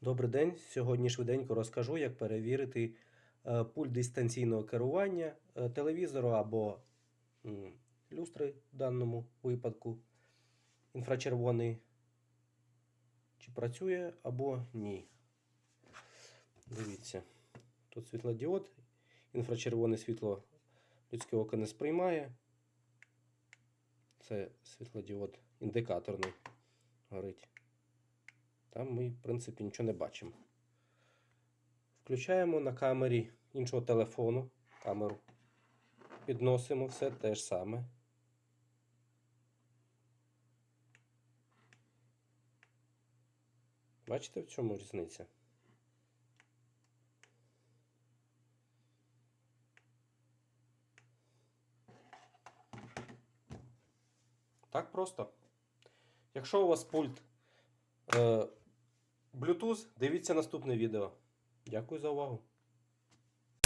Добрий день. Сьогодні швиденько розкажу, як перевірити е, пульт дистанційного керування е, телевізору або люстри в даному випадку. Інфрачервоний. Чи працює або ні. Дивіться. Тут світлодіод. Інфрачервоне світло людське око не сприймає. Це світлодіод індикаторний горить. Там ми, в принципі, нічого не бачимо. Включаємо на камері іншого телефону камеру. Підносимо все те ж саме. Бачите, в чому різниця? Так просто. Якщо у вас пульт е, Bluetooth, дивіться наступне відео. Дякую за увагу.